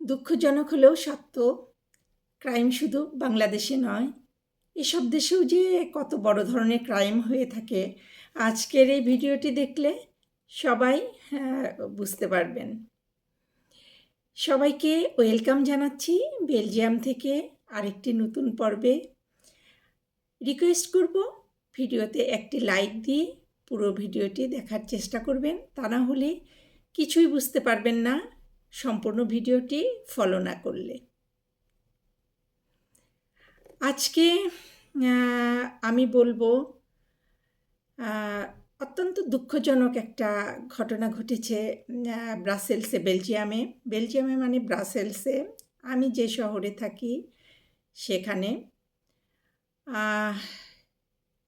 দুঃখজনক হলেও সত্য। ক্রাইম শুধু বাংলাদেশে নয় এসব দেশেও যে কত বড় ধরনের ক্রাইম হয়ে থাকে আজকের এই ভিডিওটি দেখলে সবাই হ্যাঁ, বুঝতে পারবেন। সবাইকে ওয়েলকাম জানাচ্ছি বেলজিয়াম থেকে আরেকটি নতুন পর্বে। রিকোয়েস্ট করব ভিডিওতে একটি লাইক দিয়ে পুরো ভিডিওটি দেখার চেষ্টা করবেন তা না হলে কিছুই বুঝতে পারবেন না। সম্পূর্ণ ভিডিওটি ফলো না করলে। আজকে আমি বলব অত্যন্ত দুঃখজনক একটা ঘটনা ঘটেছে ব্রাসেলসে, বেলজিয়ামে। বেলজিয়ামে মানে ব্রাসেলসে আমি যে শহরে থাকি, সেখানে।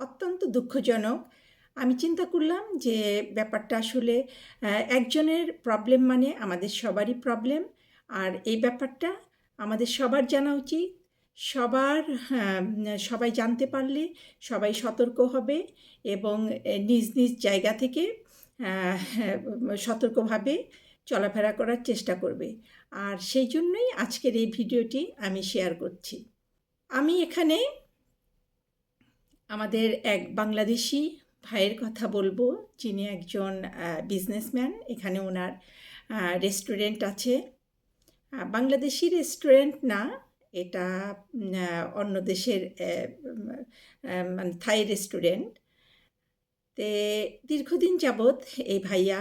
অত্যন্ত দুঃখজনক আমি চিন্তা করলাম যে ব্যাপারটা আসলে একজনের প্রবলেম মানে আমাদের সবারই প্রবলেম আর এই ব্যাপারটা আমাদের সবার জানা উচিত। সবার হ্যাঁ, সবাই জানতে পারলে সবাই সতর্ক হবে এবং নিজ নিজ জায়গা থেকে সতর্কভাবে চলাফেরা করার চেষ্টা করবে। আর সেই জন্যই আজকের এই ভিডিওটি আমি শেয়ার করছি। আমি এখানে আমাদের এক বাংলাদেশি ভাইয়ের কথা বলব। যিনি একজন বিজনেসম্যান এখানে ওনার রেস্টুরেন্ট আছে। বাংলাদেশি রেস্টুরেন্ট না, এটা অন্য দেশের মানে থাই রেস্টুরেন্ট তে দীর্ঘদিন যাবৎ এই ভাইয়া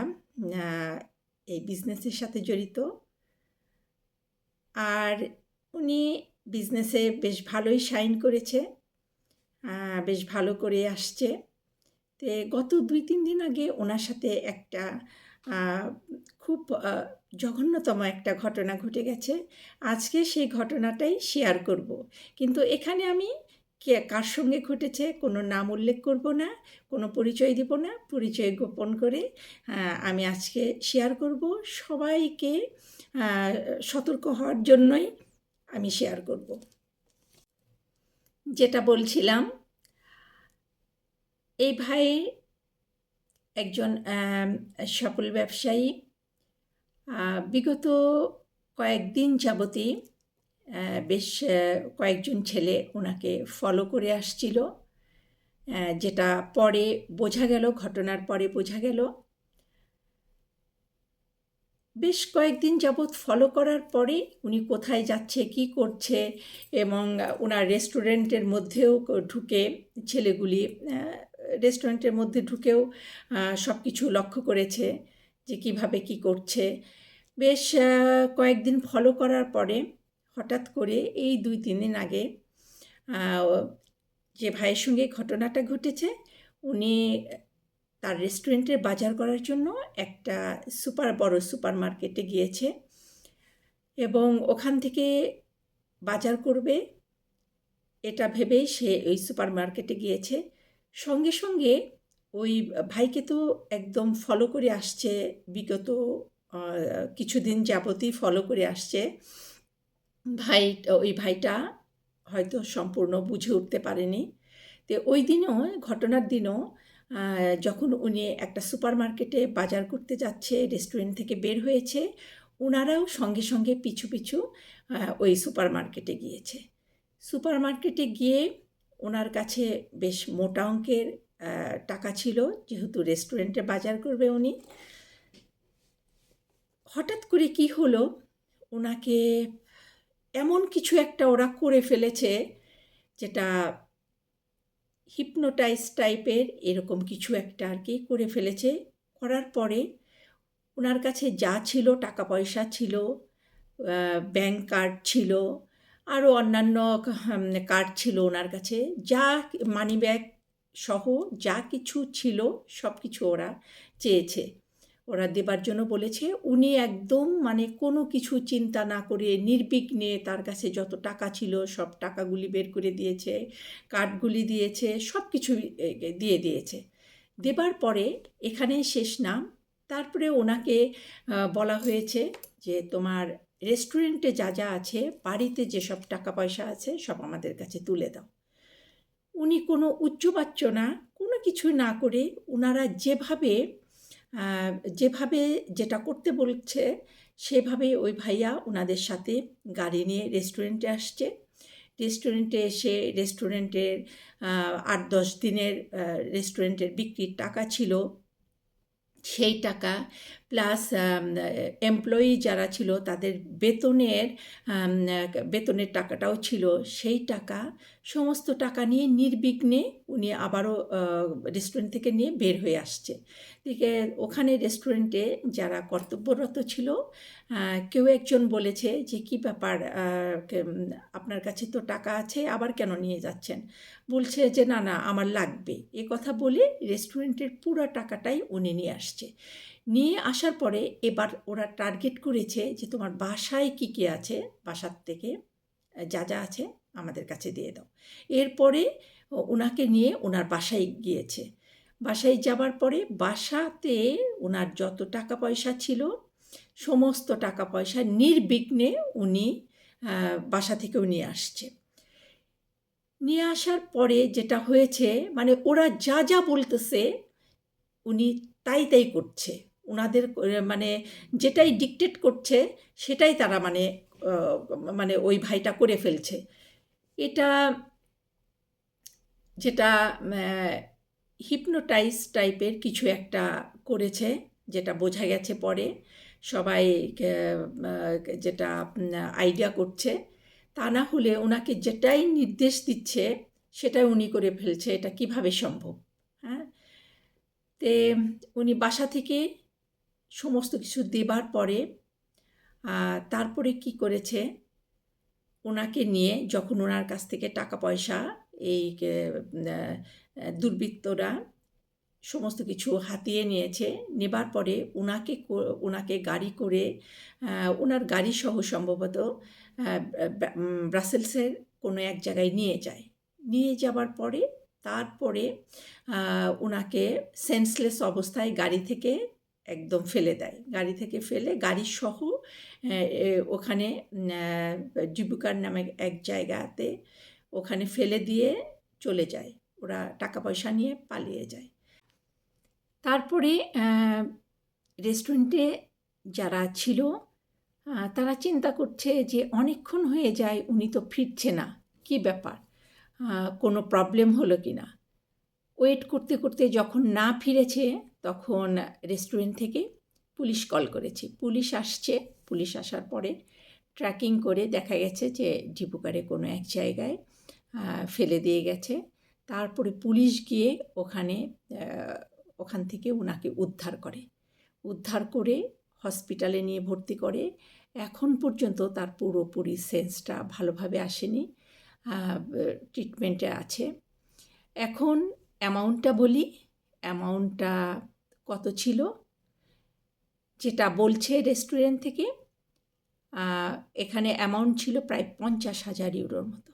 এই বিজনেসের সাথে জড়িত। আর উনি বিজনেসে বেশ ভালোই সাইন করেছে। বেশ ভালো করে আসছে। তে গত দুই, তিন দিন আগে ওনার সাথে একটা খুব জঘন্যতম একটা ঘটনা ঘটে গেছে। আজকে সেই ঘটনাটাই শেয়ার করব। কিন্তু এখানে আমি কে, কার সঙ্গে ঘটেছে কোনো নাম উল্লেখ করব না, কোনো পরিচয় দিব না, পরিচয় গোপন করে আমি আজকে শেয়ার করব। সবাইকে সতর্ক হওয়ার জন্যই আমি শেয়ার করব। যেটা বলছিলাম এই ভাই একজন সফল ব্যবসায়ী বিগত কয়েকদিন যাবতই বেশ কয়েকজন ছেলে ওনাকে ফলো করে আসছিল যেটা পরে বোঝা গেল, ঘটনার পরে বোঝা গেল। বেশ কয়েকদিন যাবৎ ফলো করার পরে উনি কোথায় যাচ্ছে, কি করছে এবং ওনার রেস্টুরেন্টের মধ্যেও ঢুকে ছেলেগুলি রেস্টুরেন্টের মধ্যে ঢুকেও সব কিছু লক্ষ্য করেছে যে কীভাবে কি করছে। বেশ কয়েকদিন ফলো করার পরে হঠাৎ করে এই দুই, তিন দিন আগে যে ভাইয়ের সঙ্গে ঘটনাটা ঘটেছে, উনি তার রেস্টুরেন্টে বাজার করার জন্য একটা সুপার বড় সুপার মার্কেটে গিয়েছে এবং ওখান থেকে বাজার করবে। এটা ভেবেই সে ওই সুপার মার্কেটে গিয়েছে। সঙ্গে সঙ্গে ওই ভাইকে তো একদম ফলো করে আসছে, বিগত কিছুদিন যাবতই ফলো করে আসছে। ভাই, ওই ভাইটা হয়তো সম্পূর্ণ বুঝে উঠতে পারেনি। তো ওই দিনও, ঘটনার দিনও যখন উনি একটা সুপার মার্কেটে বাজার করতে যাচ্ছে রেস্টুরেন্ট থেকে বের হয়েছে ওনারাও সঙ্গে সঙ্গে পিছু পিছু ওই সুপার মার্কেটে গিয়েছে। সুপার মার্কেটে গিয়ে ওনার কাছে বেশ মোটা অঙ্কের টাকা ছিল, যেহেতু রেস্টুরেন্টে বাজার করবে উনি। হঠাৎ করে কি হলো, ওনাকে এমন কিছু একটা ওরা করে ফেলেছে, যেটা হিপনোটাইজ টাইপের এরকম কিছু একটা আর কি করে ফেলেছে। করার পরে ওনার কাছে যা ছিল টাকা পয়সা ছিল ব্যাংক কার্ড ছিল আরও অন্যান্য কার্ড ছিল ওনার কাছে? যা মানি ব্যাগ সহ যা কিছু ছিল, সব কিছু ওরা চেয়েছে। ওরা দেবার জন্য বলেছে, উনি একদম মানে কোনো কিছু চিন্তা না করে নির্বিঘ্নে তার কাছে যত টাকা ছিল, সব টাকাগুলি বের করে দিয়েছে, কার্ডগুলি দিয়েছে, সব কিছু দিয়ে দিয়েছে। দেবার পরে এখানেই শেষ নাম। তারপরে ওনাকে বলা হয়েছে যে তোমার রেস্টুরেন্টে যা যা আছে, বাড়িতে যেসব টাকা পয়সা আছে, সব আমাদের কাছে তুলে দাও। উনি কোনো উচ্চবাচ্য না, কোনো কিছু না করে ওনারা যেভাবে যেভাবে যেটা করতে বলছে, সেভাবে ওই ভাইয়া ওনাদের সাথে গাড়ি নিয়ে রেস্টুরেন্টে আসছে। রেস্টুরেন্টে এসে রেস্টুরেন্টের আট দশ দিনের রেস্টুরেন্টের বিক্রির টাকা ছিল। সেই টাকা প্লাস এমপ্লয়ি যারা ছিল তাদের বেতনের বেতনের টাকাটাও ছিল। সেই টাকা, সমস্ত টাকা নিয়ে নির্বিঘ্নে উনি আবারও রেস্টুরেন্ট থেকে নিয়ে বের হয়ে আসছে। দিকে ওখানে রেস্টুরেন্টে যারা কর্তব্যরত ছিল কেউ একজন বলেছে যে, কি ব্যাপার আপনার কাছে তো টাকা আছে, আবার কেন নিয়ে যাচ্ছেন? বলছে যে, না না, আমার লাগবে। এ কথা বলে রেস্টুরেন্টের পুরো টাকাটাই উনি নিয়ে আসছে। নিয়ে আসার পরে এবার ওরা টার্গেট করেছে যে, তোমার বাসায় কী কী আছে? বাসার থেকে যা যা আছে আমাদের কাছে দিয়ে দাও। এরপরে ওনাকে নিয়ে ওনার বাসায় গিয়েছে। বাসায় যাবার পরে বাসাতে ওনার যত টাকা পয়সা ছিল, সমস্ত টাকা পয়সা নির্বিঘ্নে উনি বাসা থেকেও নিয়ে আসছে। নিয়ে আসার পরে যেটা হয়েছে মানে ওরা যা যা বলতেছে, উনি তাই তাই করছে। ওনাদের মানে যেটাই ডিকটেট করছে, সেটাই তারা মানে মানে ওই ভাইটা করে ফেলছে। এটা, যেটা হিপনোটাইজ টাইপের কিছু একটা করেছে, যেটা বোঝা গেছে পরে। সবাই যেটা আইডিয়া করছে, তা না হলে ওনাকে যেটাই নির্দেশ দিচ্ছে, সেটাই উনি করে ফেলছে। এটা কীভাবে সম্ভব? হ্যাঁ? তে উনি বাসা থেকে সমস্ত কিছু দেবার পরে তারপরে কি করেছে? ওনাকে নিয়ে যখন ওনার কাছ থেকে টাকা পয়সা এই দুর্বৃত্তরা সমস্ত কিছু হাতিয়ে নিয়েছে। নেবার পরে ওনাকে ওনাকে গাড়ি করে ওনার গাড়ি সহ সম্ভবত ব্রাসেলসের কোনো এক জায়গায় নিয়ে যায়। নিয়ে যাবার পরে তারপরে ওনাকে সেন্সলেস অবস্থায় গাড়ি থেকে একদম ফেলে দেয়। গাড়ি থেকে ফেলে গাড়ি সহ ওখানে আহ, নামে এক জায়গাতে ওখানে ফেলে দিয়ে চলে যায়। ওরা টাকা পয়সা নিয়ে পালিয়ে যায়। তারপরে রেস্টুরেন্টে যারা ছিল তারা চিন্তা করছে যে অনেকক্ষণ হয়ে যায়, উনি তো ফিরছে না। কি ব্যাপার? কোনো প্রবলেম হলো কি না? ওয়েট করতে করতে যখন না ফিরেছে, তখন রেস্টুরেন্ট থেকে পুলিশ কল করেছে। পুলিশ আসছে। পুলিশ আসার পরে ট্র্যাকিং করে দেখা গেছে যে ডিপুকারে কোনো এক জায়গায় ফেলে দিয়ে গেছে। তারপরে পুলিশ গিয়ে ওখানে ওখান থেকে ওনাকে উদ্ধার করে। উদ্ধার করে হসপিটালে নিয়ে ভর্তি করে। এখন পর্যন্ত তার পুরোপুরি সেন্সটা ভালোভাবে আসেনি। ট্রিটমেন্টে আছে। এখন অ্যামাউন্টটা বলি অ্যামাউন্টটা কত ছিল? যেটা বলছে রেস্টুরেন্ট থেকে এখানে অ্যামাউন্ট ছিল প্রায় পঞ্চাশ হাজার ইউরোর মতো।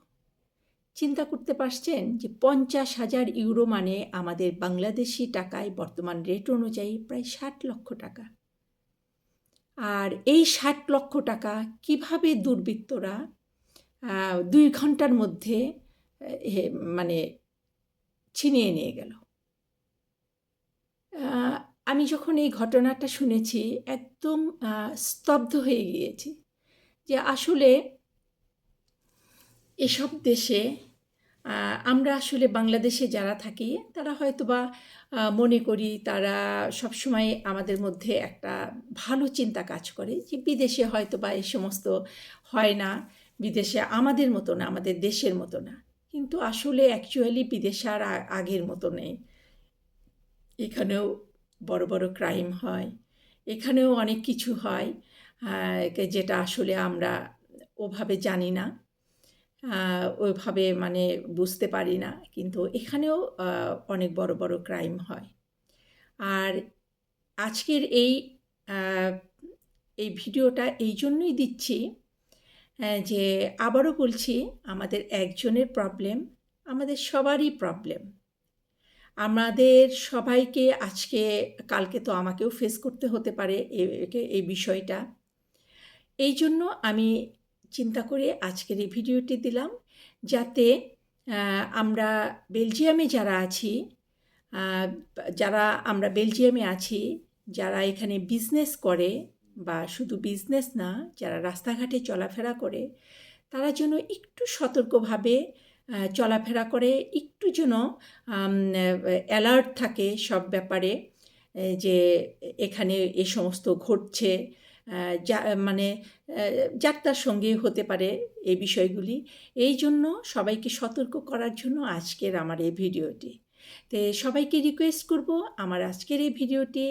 চিন্তা করতে পারছেন যে পঞ্চাশ হাজার ইউরো মানে আমাদের বাংলাদেশি টাকায় বর্তমান রেট অনুযায়ী প্রায় ষাট লক্ষ টাকা। আর এই ষাট লক্ষ টাকা কীভাবে দুর্বৃত্তরা দুই ঘণ্টার মধ্যে মানে ছিনিয়ে নিয়ে গেল। আমি যখন এই ঘটনাটা শুনেছি, একদম স্তব্ধ হয়ে গিয়েছি যে আসলে এসব দেশে আমরা আসলে বাংলাদেশে যারা থাকি তারা হয়তোবা আহ, মনে করি তারা সবসময় আমাদের মধ্যে একটা ভালো চিন্তা কাজ করে যে বিদেশে হয়তোবা এই সমস্ত হয় না বিদেশে আমাদের মতো না আমাদের দেশের মতো না। কিন্তু আসলে অ্যাকচুয়ালি বিদেশে আর আগের মতো নেই। এখানেও বড় বড় ক্রাইম হয় এখানেও অনেক কিছু হয় যেটা আসলে আমরা ওভাবে জানি না। ওইভাবে মানে বুঝতে পারি না। কিন্তু এখানেও অনেক বড় বড় ক্রাইম হয়। আর আজকের এই এই ভিডিওটা এই জন্যই দিচ্ছি যে আবারও বলছি, আমাদের একজনের প্রবলেম আমাদের সবারই প্রবলেম আমাদের সবাইকে আজকে, কালকে তো আমাকেও ফেস করতে হতে পারে এই বিষয়টা। এই জন্য আমি চিন্তা করে আজকের এই ভিডিওটি দিলাম। যাতে আমরা বেলজিয়ামে যারা আছি যারা আমরা বেলজিয়ামে আছি, যারা এখানে বিজনেস করে বা শুধু বিজনেস না, যারা রাস্তাঘাটে চলাফেরা করে, তারা যেন একটু সতর্কভাবে চলাফেরা করে, একটু যেন অ্যালার্ট থাকে সব ব্যাপারে যে এখানে এ সমস্ত ঘটছে যা মানে যাত্রার সঙ্গে হতে পারে এই বিষয়গুলি। এই জন্য সবাইকে সতর্ক করার জন্য আজকের আমার এই ভিডিওটি। তো সবাইকে রিকোয়েস্ট করব আমার আজকের এই ভিডিওটি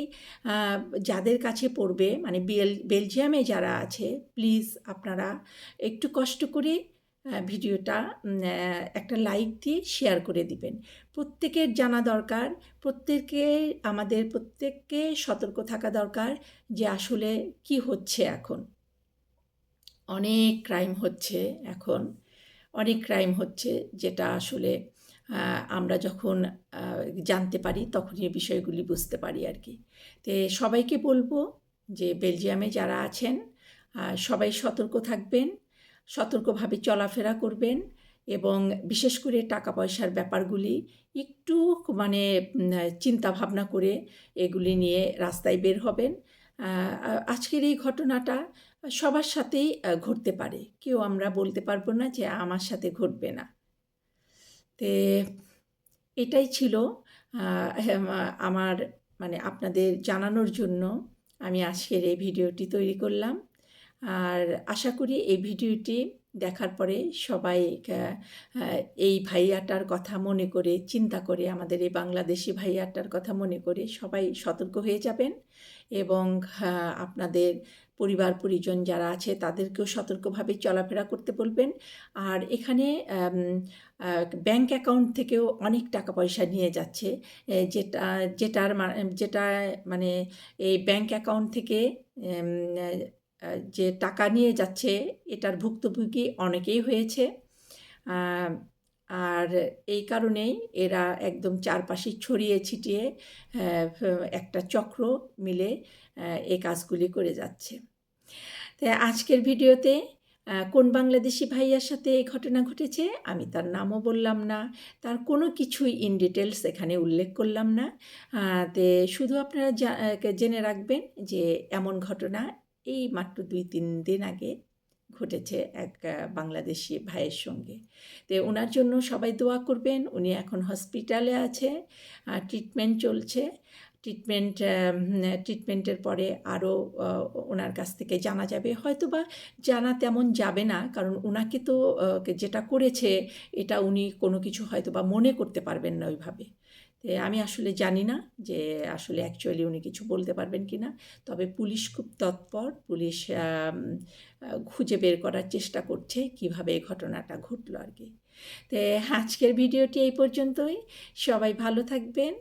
যাদের কাছে পড়বে মানে বেল বেলজিয়ামে যারা আছে প্লিজ আপনারা একটু কষ্ট করে ভিডিওটা একটা লাইক দিয়ে শেয়ার করে দিবেন। প্রত্যেকের জানা দরকার, প্রত্যেকে, আমাদের প্রত্যেককে সতর্ক থাকা দরকার যে আসলে কি হচ্ছে এখন। অনেক ক্রাইম হচ্ছে এখন, অনেক ক্রাইম হচ্ছে যেটা আসলে আমরা যখন জানতে পারি তখনই এই বিষয়গুলি বুঝতে পারি আর কি। তো সবাইকে বলব যে বেলজিয়ামে যারা আছেন সবাই সতর্ক থাকবেন। সতর্কভাবে চলাফেরা করবেন এবং বিশেষ করে টাকা পয়সার ব্যাপারগুলি একটু মানে চিন্তা ভাবনা করে এগুলি নিয়ে রাস্তায় বের হবেন। আজকের এই ঘটনাটা সবার সাথেই ঘটতে পারে। কেউ আমরা বলতে পারব না যে আমার সাথে ঘটবে না। তে এটাই ছিল হ্যাঁ, আমার মানে আপনাদের জানানোর জন্য আমি আজকের এই ভিডিওটি তৈরি করলাম। আর আশা করি এই ভিডিওটি দেখার পরে সবাই এই ভাইয়াটার কথা মনে করে, চিন্তা করে, আমাদের এই বাংলাদেশি ভাইয়াটার কথা মনে করে সবাই সতর্ক হয়ে যাবেন এবং আপনাদের পরিবার, পরিজন যারা আছে তাদেরকেও সতর্কভাবে চলাফেরা করতে বলবেন। আর এখানে ব্যাংক অ্যাকাউন্ট থেকেও অনেক টাকা পয়সা নিয়ে যাচ্ছে যেটা, যেটার যেটা মানে এই ব্যাংক অ্যাকাউন্ট থেকে যে টাকা নিয়ে যাচ্ছে, এটার ভুক্তভোগী অনেকেই হয়েছে। আর এই কারণেই এরা একদম চারপাশে ছড়িয়ে ছিটিয়ে একটা চক্র মিলে এই কাজগুলি করে যাচ্ছে। তাই আজকের ভিডিওতে কোন বাংলাদেশি ভাইয়ার সাথে এই ঘটনা ঘটেছে, আমি তার নামও বললাম না, তার কোনো কিছুই ইন ডিটেলস এখানে উল্লেখ করলাম না। তে শুধু আপনারা জেনে রাখবেন যে এমন ঘটনা এই মাত্র দুই, তিন দিন আগে ঘটেছে এক বাংলাদেশি ভাইয়ের সঙ্গে। তো ওনার জন্য সবাই দোয়া করবেন। উনি এখন হসপিটালে আছে ট্রিটমেন্ট চলছে। ট্রিটমেন্ট ট্রিটমেন্টের পরে আরও ওনার কাছ থেকে জানা যাবে। হয়তো বা জানা তেমন যাবে না, কারণ ওনাকে তো যেটা করেছে, এটা উনি কোনো কিছু হয়তো বা মনে করতে পারবেন না ওইভাবে। আমি আসলে জানি না যে আসলে অ্যাকচুয়ালি উনি কিছু বলতে পারবেন কি না তবে পুলিশ খুব তৎপর, পুলিশ খুঁজে বের করার চেষ্টা করছে কীভাবে এই ঘটনাটা ঘটলো আর কি তো আজকের ভিডিওটি এই পর্যন্তই। সবাই ভালো থাকবেন।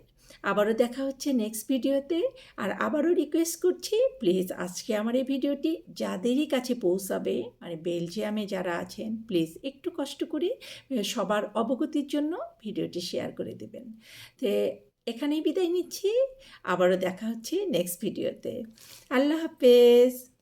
আবারও দেখা হচ্ছে নেক্সট ভিডিওতে। আর আবারও রিকোয়েস্ট করছি প্লিজ আজকে আমার এই ভিডিওটি যাদেরই কাছে পৌঁছাবে মানে বেলজিয়ামে যারা আছেন প্লিজ একটু কষ্ট করে সবার অবগতির জন্য ভিডিওটি শেয়ার করে দেবেন। তো এখানেই বিদায় নিচ্ছি, আবারও দেখা হচ্ছে নেক্সট ভিডিওতে। আল্লাহ হাফেজ।